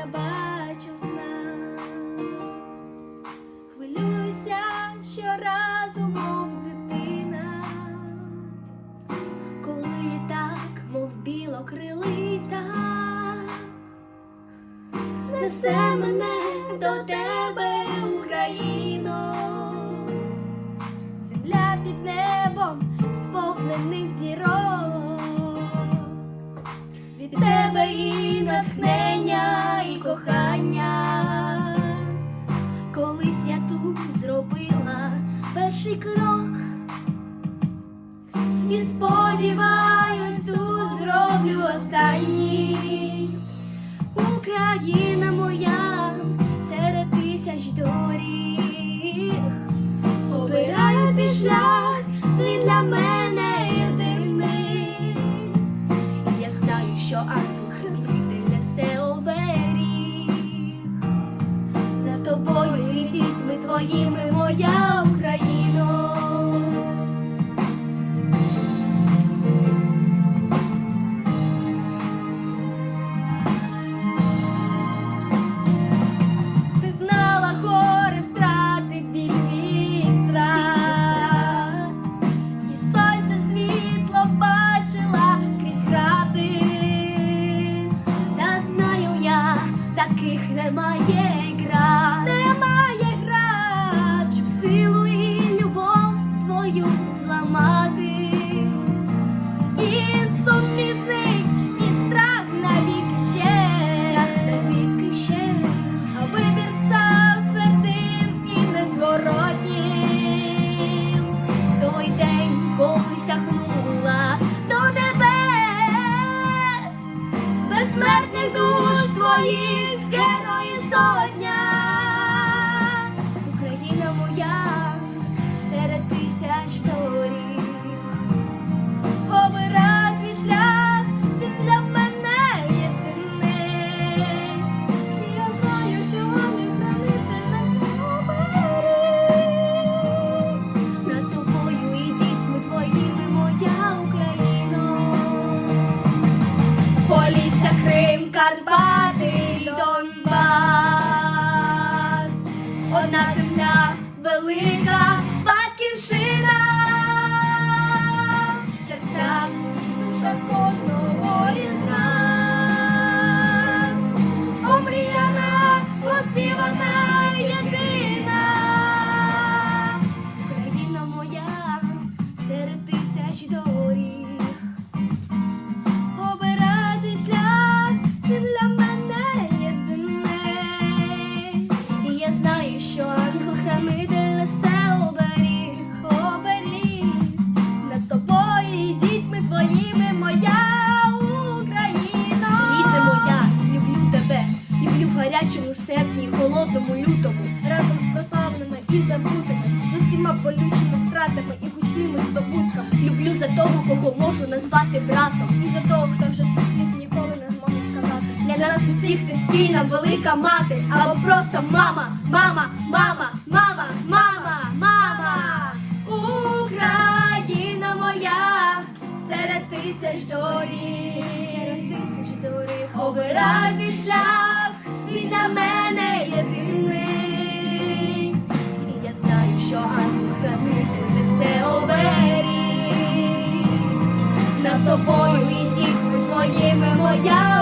я бачу в снах. Хвилююся щоразу, мов дитина, коли літак, мов білокрилий птах, несе мене до тебе, Україно, земля під небом сповнених зірок, від тебе і натхнення, кохання. Колись я тут зробила перший крок. І сподіваюсь, тут зроблю останній. Україна моя серед тисяч доріг. Обираю твій шлях, він для мене єдиний. Я знаю, що дітьми день, коли сягнула до небес, безсмертних душ твоїх герої сотня. nothing. Болючими втратами і гучними здобутками. Люблю за того, кого можу назвати братом, і за того, хто вже цих слів ніколи не зможе сказати. Для нас усіх ти спільна велика мати, або просто мама, мама, мама, мама, мама, мама. Україна моя серед тисяч доріг, серед тисяч доріг. Обирай твій шлях, він для мене я